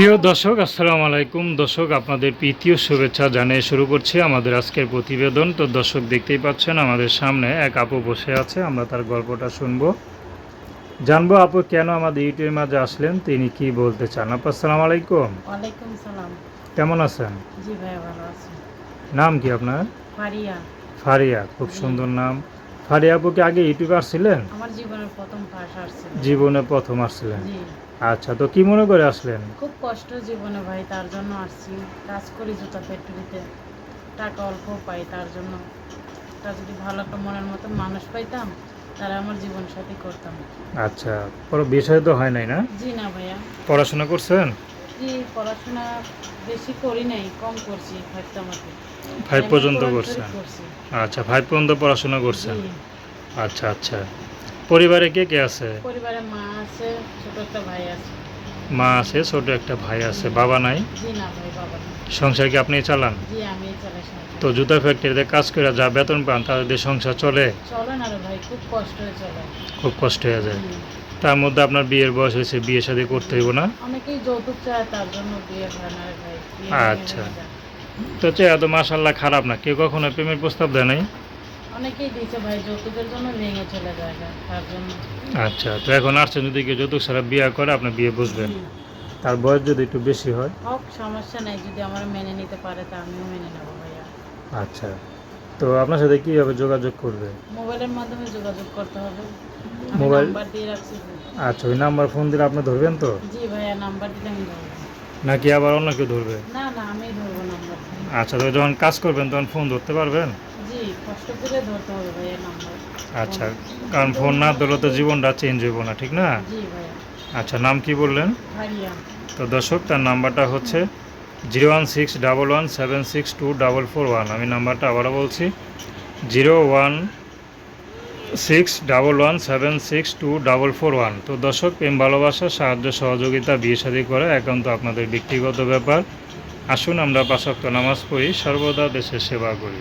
প্রিয় দর্শক আসসালামু আলাইকুম। দর্শক আপনাদের প্রীতীয় শুভেচ্ছা জানিয়ে শুরু করছি আমাদের আজকের প্রতিবেদন। তো দর্শক দেখতেই পাচ্ছেন আমাদের সামনে এক আপু বসে আছে আমরা তার গল্পটা শুনব। জানব আপু কেন আমাদের ইউটিউবের মাঝে আসলেন তিনি কি বলতে চান? আপু আসসালামু আলাইকুম। ওয়ালাইকুম সালাম। কেমন আছেন? জি ভাইয়া ভালো আছি। নাম কি আপনার? ফারিয়া। ফারিয়া খুব সুন্দর নাম। ফারিয়া আপু কি আগে ইউটিউবে আসছিলেন? আমার জীবনের প্রথম পাশ আসছে জীবনে প্রথম আসছিলেন। জি। আচ্ছা তো কি মনে করে আসলেন? খুব কষ্ট জীবনে ভাই তার জন্য আসছি। কাজ করি জুতা ফ্যাক্টরিতে। টাকা অল্প পাই তার জন্য। তা যদি ভালো একটা মনের মতন মানুষ পাইতাম তাহলে আমার জীবন সাথী করতাম। আচ্ছা পরে বিষয় তো হয় নাই না? জি না ভাইয়া। পড়াশোনা করছেন? জি পড়াশোনা বেশি করি নাই কম করছি থাকতে আমাকে ফাইভ পর্যন্ত করছেন? আচ্ছা ফাইভ পর্যন্ত পড়াশোনা করছেন? আচ্ছা আচ্ছা। পরিবারে কে কে আছে? পরিবারে মা আছে ছোট একটা ভাই আছে। মা আছে ছোট একটা ভাই আছে। বাবা নাই? জি না ভাই বাবা সংসার কি আপনি চালান? জি আমি চালাই তো জুতা ফ্যাক্টরিতে কাজ করে যা বেতন পান তাদের সংসার চলে? চলে না রে ভাই খুব কষ্ট হয়ে চলে। খুব কষ্ট হয়ে যায়। তার মধ্যে আপনার বিয়ের বয়স হয়েছে বিয়ে শাদী করতে হইব না? অনেকেই যৌতুক চায় তার জন্য বিয়ে হয় না ভাই। আচ্ছা। তো চেয়ে তো মাসাল্লাহ খারাপ না। কেউ কখনো প্রেমের প্রস্তাব দেয় নাই? অনেকেই দিয়েছে ভাই যৌতুকের জন্য ভেঙে চলে যায় তার জন্য। আচ্ছা তো এখন আসছেন যদি কেউ যৌতুক ছাড়া বিয়ে করে আপনি বিয়ে বুঝবেন। তার বয়স যদি একটু বেশি হয়? হোক সমস্যা নাই যদি আমার মেনে নিতে পারে তা আমিও মেনে নেব ভাইয়া। আচ্ছা তো আপনার সাথে কীভাবে যোগাযোগ করবে? মোবাইলের মাধ্যমে যোগাযোগ করতে হবে। আমি মোবাইল- নাম্বার দিয়ে রাখছি। আচ্ছা ওই নাম্বার ফোন দিলে আপনি ধরবেন তো? জি ভাইয়া নাম্বার দিলে আমি ধরবো। নাকি আবার অন্য কেউ ধরবে? না না আমি ধরবো আচ্ছা তো যখন কাজ করবেন তখন ফোন ধরতে পারবেন? আচ্ছা কারণ ফোন না ধরলে তো জীবনটা চেঞ্জ হইব না ঠিক না? আচ্ছা নাম কি বললেন? তো দর্শক তার নাম্বারটা হচ্ছে zero one six double one seven six two double four one আমি নাম্বারটা আবারও বলছি zero one six double one seven six two double four one তো দর্শক প্রেম ভালোবাসা সাহায্য সহযোগিতা বিয়ে শাদী করা একান্ত আপনাদের ব্যক্তিগত ব্যাপার। আসুন আমরা বাসক্ত নামাজ পড়ি সর্বদা দেশের সেবা করি।